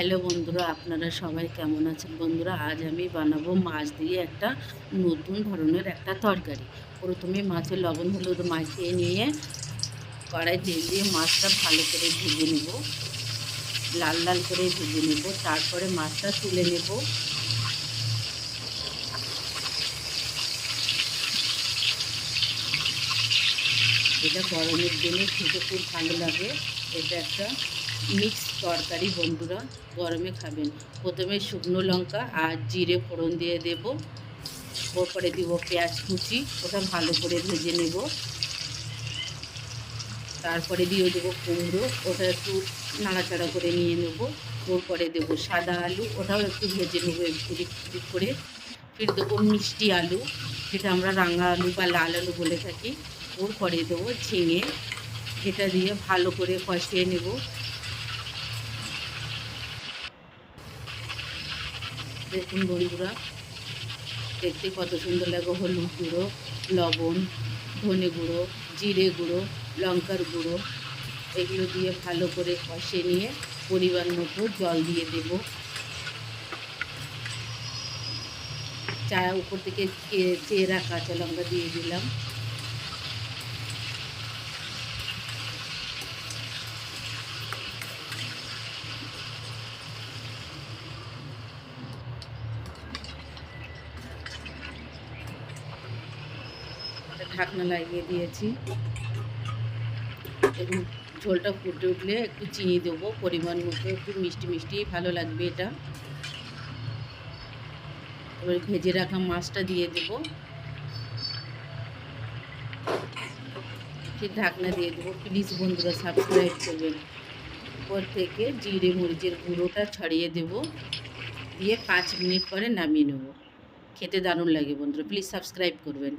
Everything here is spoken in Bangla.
হ্যালো বন্ধুরা, আপনারা সবাই কেমন আছেন? বন্ধুরা, আজ আমি বানাবো মাছ দিয়ে একটা নতুন ধরনের একটা তরকারি। প্রথমে মাছের লবণ, হলুদ মাখিয়ে নিয়ে কড়াই তেল দিয়ে মাছটা ভালো করে ভেজে নেব। লাল লাল করে ভেজে নেব। তারপরে মাছটা তুলে নেব। এটা গরমের দিনে খেতে খুব ভালো লাগে। এটা একটা মিক্স তরকারি বন্ধুরা, গরমে খাবেন। প্রথমে শুকনো লঙ্কা আর জিরে ফোড়ন দিয়ে দেব। ওপরে দিব পেঁয়াজ কুচি, ওটা ভালো করে ভেজে নেব। তারপরে দিয়ে দেবো কুমড়ো, ওটা একটু নাড়াচাড়া করে নিয়ে নেব। ওরপরে দেবো সাদা আলু, ওটাও একটু ভেজে নেব একটু করে। ফির দেবো মিষ্টি আলু, যেটা আমরা রাঙা আলু বা লাল আলু বলে থাকি। ওর পরে দেবো ঝিঙে এটা দিয়ে ভালো করে কষিয়ে নেব। দেখুন বন্ধুরা, দেখতে কত সুন্দর লাগে হলুদ গুঁড়ো, লবণ, ধনে গুঁড়ো, জিরে গুঁড়ো, লঙ্কার গুঁড়ো, এগুলো দিয়ে ভালো করে কষে নিয়ে পরিমাণ মতো জল দিয়ে দেব। চা উপর থেকে চেরা কাঁচা লঙ্কা দিয়ে দিলাম। ঢাকনা লাগিয়ে দিয়েছি। এবং ঝোলটা ফুটে উঠলে একটু চিনি দেবো, পরিমাণ মতো একটু মিষ্টি মিষ্টি, ভালো লাগবে এটা। এবার ভেজে রাখা মাছটা দিয়ে দেবো। ফির ঢাকনা দিয়ে দেবো। প্লিজ বন্ধুরা, সাবস্ক্রাইব করবেন। উপর থেকে জিরে, মরিচের গুঁড়োটা ছড়িয়ে দেব। দিয়ে পাঁচ মিনিট পরে নামিয়ে নেব। খেতে দারুণ লাগে বন্ধুরা, প্লিজ সাবস্ক্রাইব করবেন।